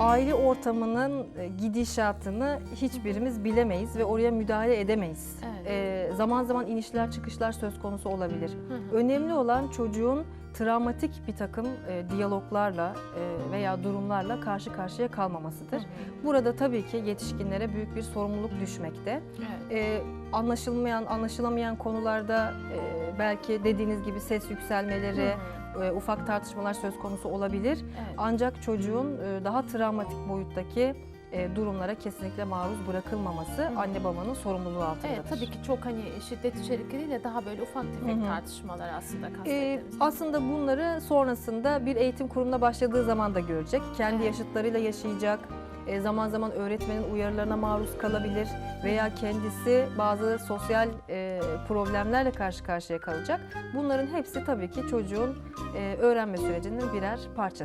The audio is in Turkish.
aile ortamının e, gidişatını hiçbirimiz bilemeyiz ve oraya müdahale edemeyiz. Evet. E, zaman zaman inişler çıkışlar söz konusu olabilir. Hı hı. Önemli olan çocuğun travmatik bir takım e, diyaloglarla e, veya durumlarla karşı karşıya kalmamasıdır. Burada tabii ki yetişkinlere büyük bir sorumluluk düşmekte. Evet. E, anlaşılmayan, anlaşılamayan konularda e, belki dediğiniz gibi ses yükselmeleri, Hı e, ufak tartışmalar söz konusu olabilir. Evet. Ancak çocuğun e, daha travmatik boyuttaki e, durumlara kesinlikle maruz bırakılmaması hı. anne babanın sorumluluğu altındadır. Evet tabii ki çok hani şiddet içerikli değil de daha böyle ufak tefek Hı hı. tartışmalar aslında Ee, kastettiğimiz. aslında bunları sonrasında bir eğitim kurumuna başladığı zaman da görecek. Kendi Evet. yaşıtlarıyla yaşayacak. Ee, zaman zaman öğretmenin uyarılarına maruz kalabilir veya kendisi bazı sosyal e, problemlerle karşı karşıya kalacak. Bunların hepsi tabii ki çocuğun e, öğrenme sürecinin birer parçası.